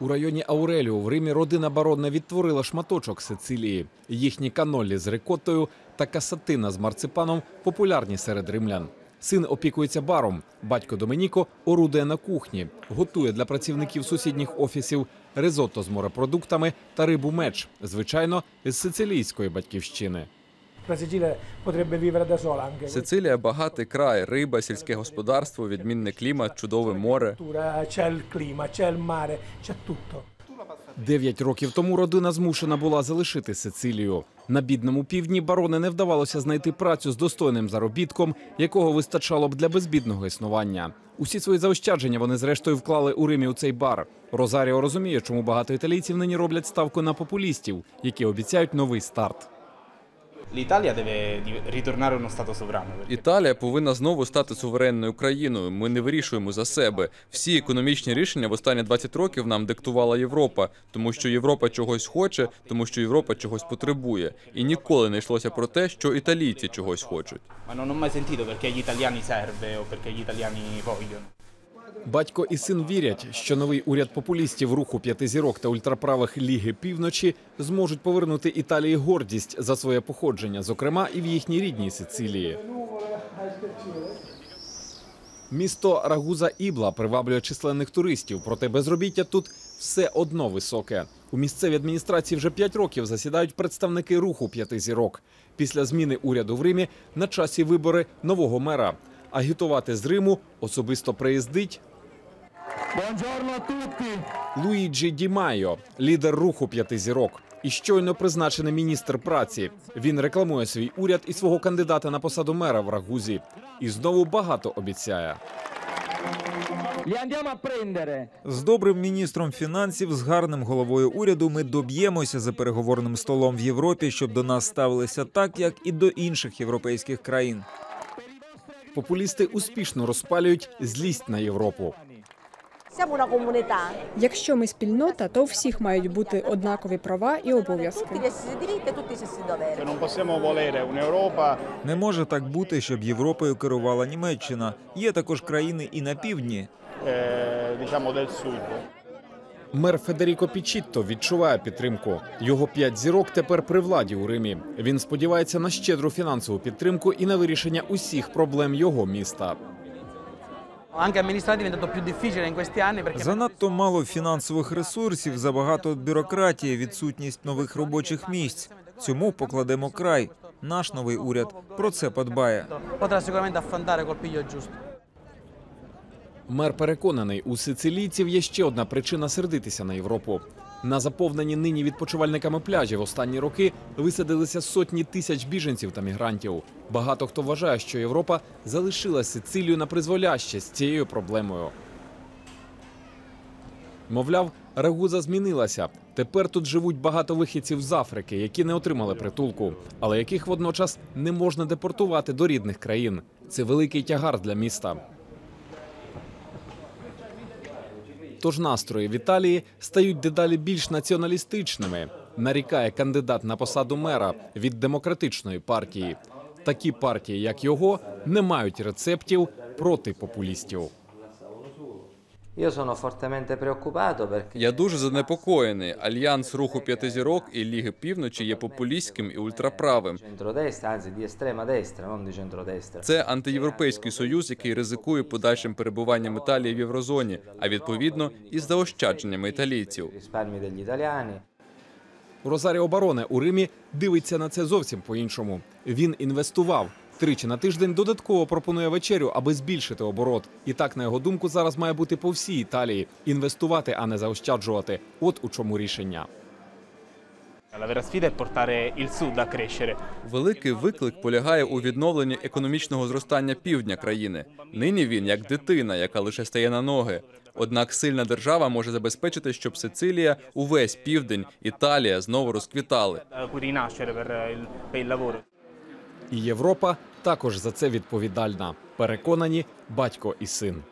У районі Ауреліо в Римі родина баронна відтворила шматочок Сицилії. Їхні канолі з рикоттою та касатина з марципаном популярні серед римлян. Син опікується баром. Батько Доменіко орудує на кухні, готує для працівників сусідніх офісів ризотто з морепродуктами та рибу меч, звичайно, з сицилійської батьківщини. Сицилія багатий край, риба, сільське господарство, відмінний клімат, чудове море. Дев'ять років тому родина змушена була залишити Сицилію. На бідному півдні барони не вдавалося знайти працю з достойним заробітком, якого вистачало б для безбідного існування. Усі свої заощадження вони зрештою вклали у Римі у цей бар. Розаріо розуміє, чому багато італійців нині роблять ставку на популістів, які обіцяють новий старт. L'Italia deve ritornare uno Stato sovrano. Італія повинна знову стати суверенною країною. Ми не вирішуємо за себе. Всі економічні рішення в останні 20 років нам диктувала Європа, тому що Європа чогось хоче, тому що Європа чогось потребує. І ніколи не йшлося про те, що італійці чогось хочуть. Ma non ho mai sentito perché agli italiani serve o perché gli italiani vogliono. Батько і син вірять, що новий уряд популістів руху п'яти зірок та ультраправих Ліги Півночі зможуть повернути Італії гордість за своє походження, зокрема і в їхній рідній Сицилії. Місто Рагуза Ібла приваблює численних туристів, проте безробіття тут все одно високе. У місцевій адміністрації вже п'ять років засідають представники руху п'яти зірок. Після зміни уряду в Римі на часі вибори нового мера. Агітувати з Риму особисто приїздить Луїджі Ді Майо, лідер руху п'яти зірок. І щойно призначений міністр праці. Він рекламує свій уряд і свого кандидата на посаду мера в Рагузі. І знову багато обіцяє. З добрим міністром фінансів, з гарним головою уряду, ми доб'ємося за переговорним столом в Європі, щоб до нас ставилися так, як і до інших європейських країн. Популісти успішно розпалюють злість на Європу. Якщо ми спільнота, то у всіх мають бути однакові права і обов'язки. e Не може так бути, щоб Європою керувала Німеччина. Є також країни і на півдні. Мер Федеріко Пічітто відчуває підтримку. Його п'ять зірок тепер при владі у Римі. Він сподівається на щедру фінансову підтримку і на вирішення усіх проблем його міста. Занадто мало фінансових ресурсів, забагато бюрократії, відсутність нових робочих місць. Цьому покладемо край. Наш новий уряд про це подбає. Мер переконаний, у сицилійців є ще одна причина сердитися на Європу. На заповнені нині відпочивальниками пляжі в останні роки висадилися сотні тисяч біженців та мігрантів. Багато хто вважає, що Європа залишила Сицилію на призволяще з цією проблемою. Мовляв, Рагуза змінилася. Тепер тут живуть багато вихідців з Африки, які не отримали притулку, але яких водночас не можна депортувати до рідних країн. Це великий тягар для міста. Тож настрої в Італії стають дедалі більш націоналістичними. Нарікає кандидат на посаду мера від демократичної партії. Такі партії, як його, не мають рецептів проти популістів. Я дуже занепокоєний. Альянс руху п'яти зірок і Ліги Півночі є популістським і ультраправим. Це антиєвропейський союз, який ризикує подальшим перебуванням Італії в єврозоні, а відповідно і з заощадженнями італійців. Розаріо Бароне у Римі дивиться на це зовсім по-іншому. Він інвестував. Тричі на тиждень додатково пропонує вечерю, аби збільшити оборот. І так, на його думку, зараз має бути по всій Італії інвестувати, а не заощаджувати. От у чому рішення. Великий виклик полягає у відновленні економічного зростання півдня країни. Нині він як дитина, яка лише стає на ноги. Однак сильна держава може забезпечити, щоб Сицилія, увесь південь, Італія знову розквітали. І Європа також за це відповідальна. Переконані батько і син.